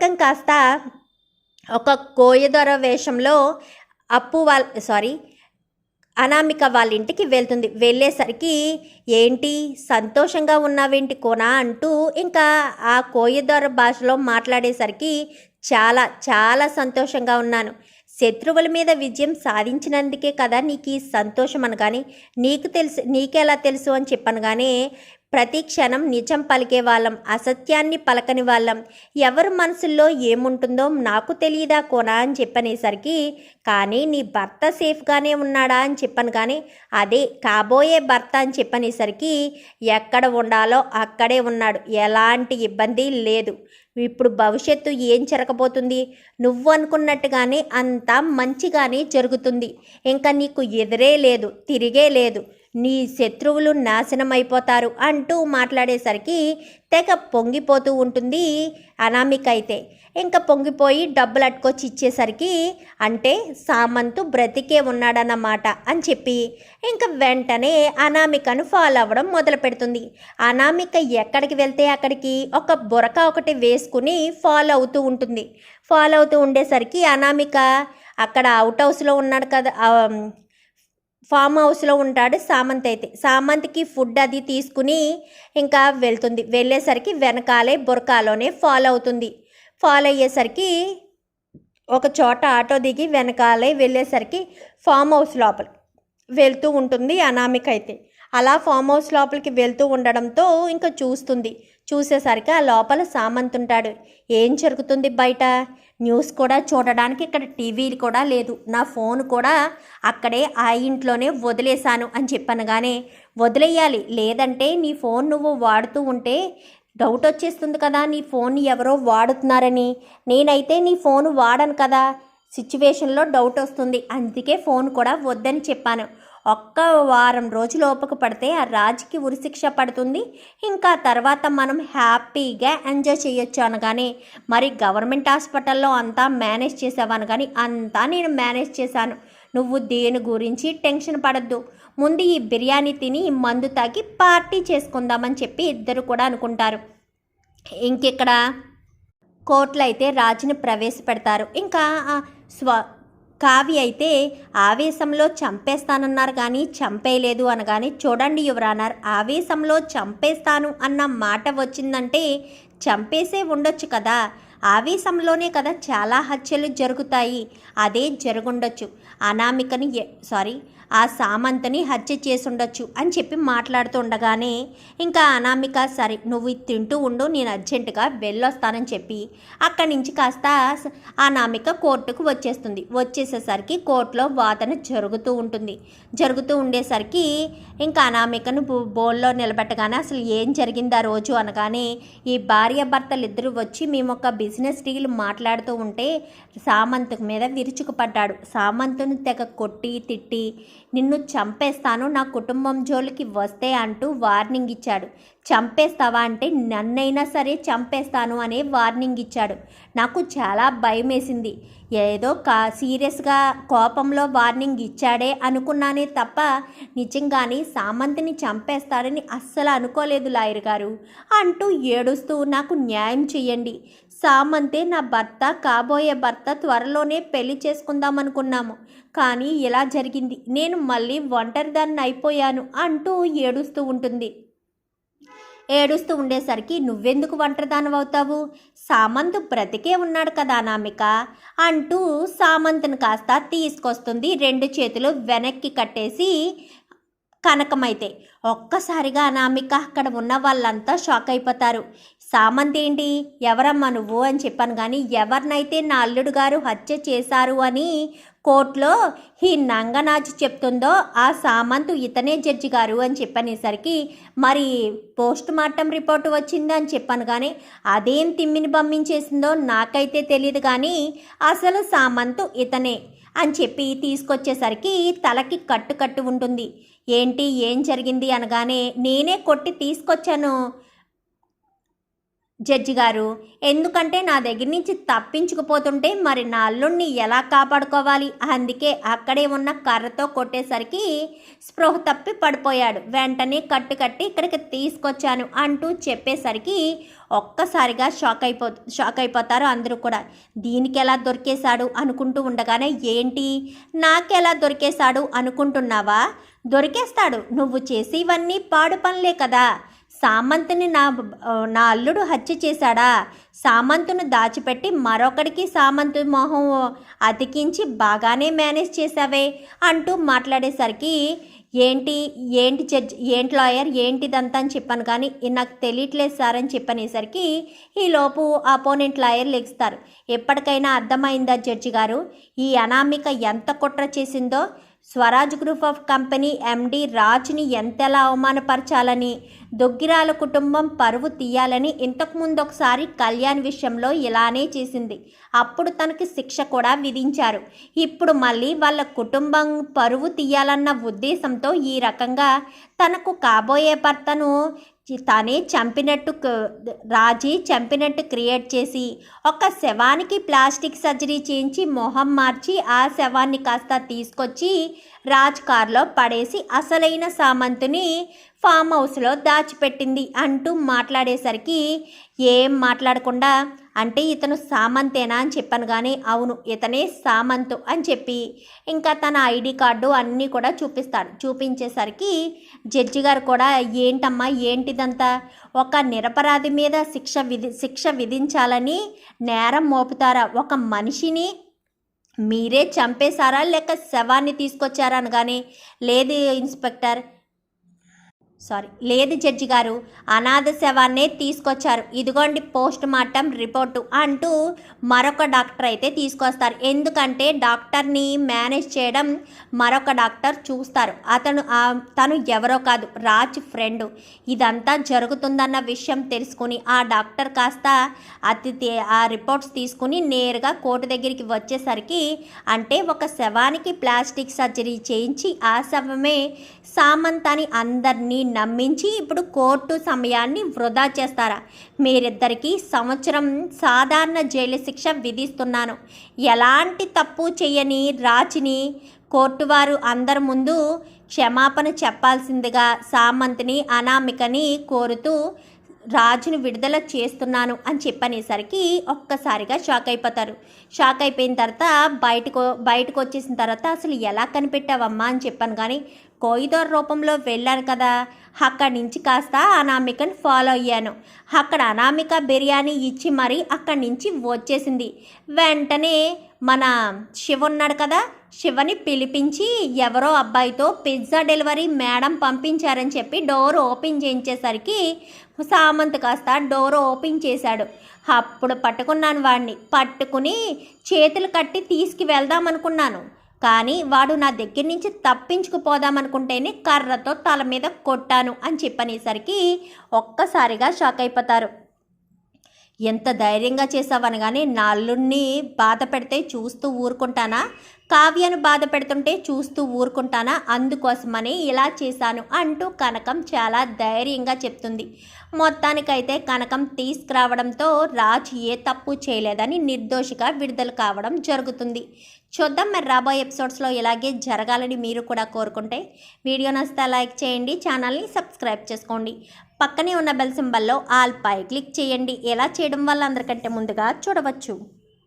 పక్కన కాస్త ఒక కోయదొర వేషంలో అప్పు వాళ్ళ సారీ అనామిక వాళ్ళ ఇంటికి వెళ్తుంది. వెళ్ళేసరికి ఏంటి సంతోషంగా ఉన్నావేంటి కోనా? అంటూ ఇంకా ఆ కోయదొర భాషలో మాట్లాడేసరికి చాలా చాలా సంతోషంగా ఉన్నాను. శత్రువుల మీద విజయం సాధించినందుకే కదా నీకు ఈ సంతోషం అనగానే నీకు తెలుసు నీకెలా తెలుసు అని చెప్పను కానీ ప్రతి క్షణం నిజం పలికే వాళ్ళం అసత్యాన్ని పలకని వాళ్ళం. ఎవరి మనసుల్లో ఏముంటుందో నాకు తెలియదా కోనా అని చెప్పనేసరికి కానీ నీ భర్త సేఫ్గానే ఉన్నాడా అని చెప్పాను కానీ అదే కాబోయే భర్త అని చెప్పనేసరికి ఎక్కడ ఉండాలో అక్కడే ఉన్నాడు. ఎలాంటి ఇబ్బంది లేదు. ఇప్పుడు భవిష్యత్తు ఏం జరగబోతుంది? నువ్వు అనుకున్నట్టుగానే అంతా మంచిగానే జరుగుతుంది. ఇంకా నీకు ఎదురే లేదు తిరిగే లేదు. నీ శత్రువులు నాశనం అయిపోతారు అంటూ మాట్లాడేసరికి తెగ పొంగిపోతూ ఉంటుంది అనామిక అయితే ఇంకా పొంగిపోయి డబ్బులు అట్టుకొచ్చి ఇచ్చేసరికి అంటే సామంతు బ్రతికే ఉన్నాడన్నమాట అని చెప్పి ఇంకా వెంటనే అనామికను ఫాలో అవ్వడం మొదలు పెడుతుంది అనామిక ఎక్కడికి వెళ్తే అక్కడికి ఒక బురక ఒకటి వేసుకుని ఫాలో అవుతూ ఉంటుంది. ఫాలో అవుతూ ఉండేసరికి అనామిక అక్కడ అవుట్ హౌస్లో ఉన్నాడు కదా ఫామ్ హౌస్లో ఉంటాడు సామంత్ అయితే. సామంత్కి ఫుడ్ అది తీసుకుని ఇంకా వెళ్తుంది. వెళ్ళేసరికి వెనకాలే బురకాలోనే ఫాలో అవుతుంది. ఫాలో అయ్యేసరికి ఒక చోట ఆటో దిగి వెనకాలే వెళ్ళేసరికి ఫామ్ హౌస్ లోపల వెళ్తూ ఉంటుంది అనామిక అయితే. అలా ఫామ్ హౌస్ లోపలికి వెళ్తూ ఉండడంతో ఇంకా చూస్తుంది. చూసేసరికి ఆ లోపల సామంత్ ఉంటాడు. ఏం జరుగుతుంది బయట? న్యూస్ కూడా చూడడానికి ఇక్కడ టీవీ కూడా లేదు. నా ఫోన్ కూడా అక్కడే ఆ ఇంట్లోనే వదిలేశాను అని చెప్పనగానే వదిలేయాలి. లేదంటే నీ ఫోన్ నువ్వు వాడుతూ ఉంటే డౌట్ వచ్చేస్తుంది కదా. నీ ఫోన్ ఎవరో వాడుతున్నారని. నేనైతే నీ ఫోన్ వాడను కదా. సిచ్యువేషన్లో డౌట్ వస్తుంది. అందుకే ఫోన్ కూడా వద్దని చెప్పాను. ఒక్క వారం రోజులు ఓపిక పడితే ఆ రాజుకి ఉరిశిక్ష పడుతుంది. ఇంకా తర్వాత మనం హ్యాపీగా ఎంజాయ్ చేయొచ్చు అనగానే మరి గవర్నమెంట్ హాస్పిటల్లో అంతా మేనేజ్ చేసావాను కానీ అంతా నేను మేనేజ్ చేశాను. నువ్వు దేని గురించి టెన్షన్ పడద్దు. ముందు ఈ బిర్యానీ తిని ఈ మందు తాగి పార్టీ చేసుకుందామని చెప్పి ఇద్దరు కూడా అనుకుంటారు. ఇంకెక్కడ? కోర్టులో అయితే రాజుని ప్రవేశపెడతారు. ఇంకా స్వ కావి అయితే ఆవేశంలో చంపేస్తానన్నారు కానీ చంపేయలేదు అనగానే చూడండి యువరానర్ ఆవేశంలో చంపేస్తాను అన్న మాట వచ్చిందంటే చంపేసే ఉండొచ్చు కదా. ఆవేశంలోనే కదా చాలా హత్యలు జరుగుతాయి. అదే జరుగుండొచ్చు. అనామికని సారీ ఆ సామంతని హత్య చేసుండొచ్చు అని చెప్పి మాట్లాడుతూ ఉండగానే ఇంకా అనామిక సరే నువ్వు తింటూ ఉండు నేను అర్జెంటుగా వెళ్ళొస్తానని చెప్పి అక్కడి నుంచి కాస్త అనామిక కోర్టుకు వచ్చేస్తుంది. వచ్చేసేసరికి కోర్టులో వాదన జరుగుతూ ఉంటుంది. జరుగుతూ ఉండేసరికి ఇంకా అనామికను బో- బోల్లో నిలబెట్టగానే అసలు ఏం జరిగింది ఆ రోజు అనగానే ఈ భార్య భర్తలు ఇద్దరు వచ్చి మేము ఒక బిజినెస్ డీల్ మాట్లాడుతూ ఉంటే సామంత్ మీద విరుచుకుపడ్డాడు. సామంతుని తెగ కొట్టి తిట్టి నిన్ను చంపేస్తాను నా కుటుంబం జోలికి వస్తే అంటూ వార్నింగ్ ఇచ్చాడు. చంపేస్తావా అంటే నన్నైనా సరే చంపేస్తాను అనే వార్నింగ్ ఇచ్చాడు. నాకు చాలా భయం వేసింది ఏదో కా సీరియస్గా కోపంలో వార్నింగ్ ఇచ్చాడే అనుకున్నానే తప్ప నిజంగానే సామంతిని చంపేస్తాడని అస్సలు అనుకోలేదు లాయర్ గారు అంటూ ఏడుస్తూ నాకు న్యాయం చెయ్యండి. సామంతే నా భర్త కాబోయే భర్త త్వరలోనే పెళ్ళి చేసుకుందాం అనుకున్నాము కానీ ఇలా జరిగింది. నేను మళ్ళీ ఒంటరిదాన్ని అయిపోయాను అంటూ ఏడుస్తూ ఉంటుంది. ఏడుస్తూ ఉండేసరికి నువ్వెందుకు ఒంటరిదానం అవుతావు? సామంత్ బ్రతికే ఉన్నాడు కదా అనామిక అంటూ సామంత్ను కాస్త తీసుకొస్తుంది రెండు చేతులు వెనక్కి కట్టేసి కనకమైతే. ఒక్కసారిగా అనామిక అక్కడ ఉన్న వాళ్ళంతా షాక్ అయిపోతారు. సామంత్ ఏంటి ఎవరమ్మా నువ్వు? అని చెప్పాను. కానీ ఎవరినైతే నా అల్లుడు గారు హత్య చేశారు అని కోర్టులో ఈ నంగనాచి చెప్తుందో ఆ సామంతు ఇతనే జడ్జి గారు అని చెప్పనేసరికి మరి పోస్ట్ మార్టం రిపోర్ట్ వచ్చింది అని చెప్పాను. కానీ అదేం తిమ్మిని పంపించేసిందో నాకైతే తెలియదు కానీ అసలు సామంతు ఇతనే అని చెప్పి తీసుకొచ్చేసరికి తలకి కట్టు కట్టు ఉంటుంది. ఏంటి? ఏం జరిగింది? అనగానే నేనే కొట్టి తీసుకొచ్చాను. జడ్జి గారు ఎందుకంటే నా దగ్గర నుంచి తప్పించుకుపోతుంటే మరి నా అల్లుణ్ణి ఎలా కాపాడుకోవాలి? అందుకే అక్కడే ఉన్న కర్రతో కొట్టేసరికి స్పృహ తప్పి పడిపోయాడు. వెంటనే కట్టు కట్టి ఇక్కడికి తీసుకొచ్చాను అంటూ చెప్పేసరికి ఒక్కసారిగా షాక్ అయిపో షాక్ అయిపోతారు అందరూ కూడా. దీనికి ఎలా దొరికేశాడు అనుకుంటూ ఉండగానే ఏంటి? నాకెలా దొరికేశాడు అనుకుంటున్నావా? దొరికేస్తాడు. నువ్వు చేసేవన్నీ పాడు పనులే కదా. సామంతుని నా నా అల్లుడు హత్య చేశాడా? సామంతును దాచిపెట్టి మరొకడికి సామంతు మొహం అతికించి బాగానే మేనేజ్ చేశావే అంటూ మాట్లాడేసరికి ఏంటి ఏంటి జడ్జ్ ఏంటి లాయర్ ఏంటిదంతా అని చెప్పాను కానీ నాకు తెలియట్లేదు సార్ అని చెప్పనేసరికి ఈలోపు అపోనెంట్ లాయర్ లెగిస్తారు. ఎప్పటికైనా అర్థమైందా జడ్జి గారు? ఈ అనామిక ఎంత కుట్ర చేసిందో? Swaraj group of company MD రాజ్ని ఎంతలా అవమానపరచాలని? దొగ్గిరాల కుటుంబం పరువు తీయాలని ఇంతకుముందు ఒకసారి కళ్యాణ్ విషయంలో ఇలానే చేసింది. అప్పుడు తనకి శిక్ష కూడా విధించారు. ఇప్పుడు మళ్ళీ వాళ్ళ కుటుంబం పరువు తీయాలన్న ఉద్దేశంతో ఈ రకంగా తనకు కాబోయే భర్తను తనే చంపినట్టు రాజీ చంపినట్టు క్రియేట్ చేసి ఒక శవానికి ప్లాస్టిక్ సర్జరీ చేయించి మొహం మార్చి ఆ శవాన్ని కాస్త తీసుకొచ్చి రాజ్ కార్లో పడేసి అసలైన సామంతుని ఫామ్ హౌస్లో దాచిపెట్టింది అంటూ మాట్లాడేసరికి ఏం మాట్లాడకుండా అంటే ఇతను సామంతేనా అని చెప్పాను కానీ అవును ఇతనే సామంతు అని చెప్పి ఇంకా తన ఐడి కార్డు అన్నీ కూడా చూపిస్తాడు. చూపించేసరికి జడ్జి గారు కూడా ఏంటమ్మా ఏంటిదంతా? ఒక నిరపరాధి మీద శిక్ష విధి శిక్ష విధించాలని నేరం మోపుతారా? ఒక మనిషిని మీరే చంపేశారా? లేక శవాన్ని తీసుకొచ్చారా అని కానీ లేదు ఇన్స్పెక్టర్ సారీ లేదు జడ్జి గారు. అనాథ శవాన్నే తీసుకొచ్చారు. ఇదిగోండి పోస్ట్ మార్టం రిపోర్టు అంటూ మరొక డాక్టర్ అయితే తీసుకొస్తారు. ఎందుకంటే డాక్టర్ని మేనేజ్ చేయడం మరొక డాక్టర్ చూస్తారు. అతను తను ఎవరో కాదు రాజ్ ఫ్రెండ్. ఇదంతా జరుగుతుందన్న విషయం తెలుసుకుని ఆ డాక్టర్ కాస్త అతి ఆ రిపోర్ట్స్ తీసుకుని నేరుగా కోర్టు దగ్గరికి వచ్చేసరికి అంటే ఒక శవానికి ప్లాస్టిక్ సర్జరీ చేయించి ఆ శవమే సామంత్ అని అందరినీ నమ్మించి ఇప్పుడు కోర్టు సమయాన్ని వృధా చేస్తారా? మీరిద్దరికీ సంవత్సరం సాధారణ జైలు శిక్ష విధిస్తున్నాను. ఎలాంటి తప్పు చేయని రాచిని కోర్టు వారు అందరి ముందు క్షమాపణ చెప్పాల్సిందిగా సామంత్ని అనామికని కోరుతూ రాజును విడుదల చేస్తున్నాను అని చెప్పనేసరికి ఒక్కసారిగా షాక్ అయిపోతారు. షాక్ అయిపోయిన తర్వాత బయటకు బయటకు వచ్చేసిన తర్వాత అసలు ఎలా కనిపెట్టావమ్మా అని చెప్పాను కానీ కోయిదోర్ రూపంలో వెళ్ళాను కదా. అక్కడి నుంచి కాస్త అనామికని ఫాలో అయ్యాను. అక్కడ అనామిక బిర్యానీ ఇచ్చి మరీ అక్కడి నుంచి వచ్చేసింది. వెంటనే మన శివ ఉన్నాడు కదా. శివని పిలిపించి ఎవరో అబ్బాయితో పిజ్జా డెలివరీ మేడం పంపించారని చెప్పి డోర్ ఓపెన్ చేయించేసరికి సామంత్ కాస్త డోర్ ఓపెన్ చేశాడు. అప్పుడు పట్టుకున్నాను వాడిని పట్టుకుని చేతులు కట్టి తీసుకు వెళ్దాం అనుకున్నాను. కానీ వాడు నా దగ్గర నుంచి తప్పించుకుపోదామనుకుంటేనే కర్రతో తల మీద కొట్టాను అని చెప్పనేసరికి ఒక్కసారిగా షాక్ అయిపోతారు. ఎంత ధైర్యంగా చేసావనగానే నా బాధ పెడితే చూస్తూ ఊరుకుంటానా? కావ్యను బాధ పెడుతుంటే చూస్తూ ఊరుకుంటానా? అందుకోసమని ఇలా చేశాను అంటూ కనకం చాలా ధైర్యంగా చెప్తుంది. మొత్తానికైతే కనకం తీసుకురావడంతో రాజ్ ఏ తప్పు చేయలేదని నిర్దోషిగా విడుదల కావడం జరుగుతుంది. చూద్దాం మరి రాబోయే ఎపిసోడ్స్లో ఇలాగే జరగాలని మీరు కూడా కోరుకుంటే వీడియో నచ్చితే లైక్ చేయండి ఛానల్ని సబ్స్క్రైబ్ చేసుకోండి. పక్కనే ఉన్న బెల్ సింబల్లో ఆల్ పై క్లిక్ చేయండి. ఎలా చేయడం వల్ల అందరికంటే ముందుగా చూడవచ్చు.